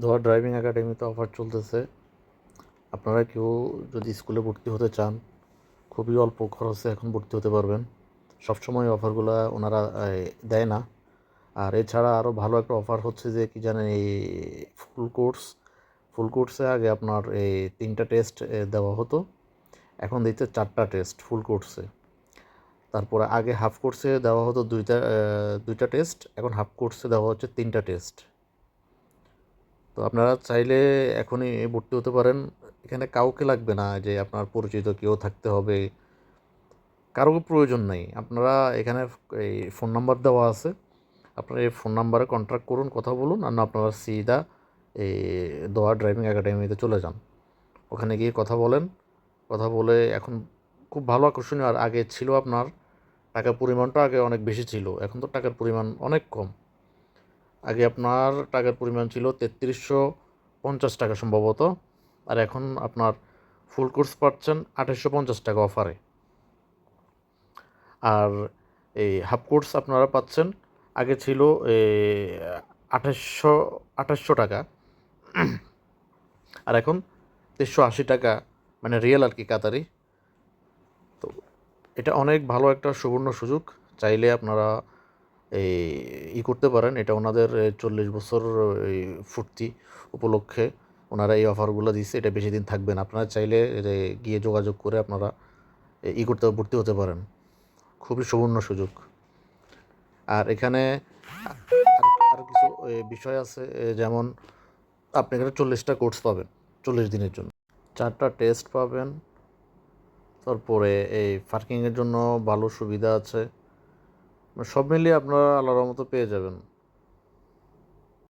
দোয়া ড্রাইভিং একাডেমিতে অফার চলতেছে। আপনারা কেউ যদি স্কুলে ভর্তি হতে চান, খুবই অল্প খরচে এখন ভর্তি হতে পারবেন। সবসময় অফারগুলো ওনারা দেয় না। আর এছাড়া আরও ভালো একটা অফার হচ্ছে যে, কি জানেন, এই ফুল কোর্স ফুল কোর্সে আগে আপনার এই তিনটা টেস্ট দেওয়া হতো। এখন দিচ্ছে চারটা টেস্ট ফুল কোর্সে তারপরে আগে হাফ কোর্সে দেওয়া হতো দুইটা দুইটা টেস্ট এখন হাফ কোর্সে দেওয়া হচ্ছে তিনটা টেস্ট তো আপনারা চাইলে এখনই ভর্তি হতে পারেন। এখানে কাউকে লাগবে না যে আপনার পরিচিত কেউ থাকতে হবে। কারও প্রয়োজন নেই। আপনারা এখানে এই ফোন নাম্বার দেওয়া আছে। আপনারা এই ফোন নাম্বারে কন্ট্যাক্ট করুন, কথা বলুন, আর আপনারা সিধা এই দোয়া ড্রাইভিং একাডেমিতে চলে যান। ওখানে গিয়ে কথা বলেন। কথা বলে এখন খুব ভালো আকর্ষণীয়, আর আগে ছিল আপনার, টাকার পরিমাণটা আগে অনেক বেশি ছিল। এখন তো টাকার পরিমাণ অনেক কম। আগে আপনার টাকার পরিমাণ ছিল তেত্রিশশো পঞ্চাশ টাকা সম্ভবত, আর এখন আপনার ফুল কোর্স পাচ্ছেন আঠাশশো পঞ্চাশ টাকা অফারে আর এই হাফ কোর্স আপনারা পাচ্ছেন, আগে ছিল আঠাশশো আঠাশশো টাকা। আর এখন তেইশশো আশি টাকা মানে রিয়েল আর কি কাতারি তো এটা অনেক ভালো একটা সুবর্ণ সুযোগ, চাইলে আপনারা ই করতে পারেন। এটা ওনাদের চল্লিশ বছর ফুর্তি উপলক্ষে ওনারা এই অফারগুলো দিচ্ছে এটা বেশি দিন থাকবে না। আপনারা চাইলে গিয়ে যোগাযোগ করে আপনারা ই করতে, ভর্তি হতে পারেন। খুবই সুবর্ণ সুযোগ। আর এখানে আরও কিছু বিষয় আছে যেমন আপনি এখানে চল্লিশটা কোর্স পাবেন চল্লিশ দিনের জন্য। চারটা টেস্ট পাবেন। তারপরে এই পার্কিংয়ের জন্য ভালো সুবিধা আছে। সব মিলিয়ে আপনারা আল্লাহর মতো পেয়ে যাবেন।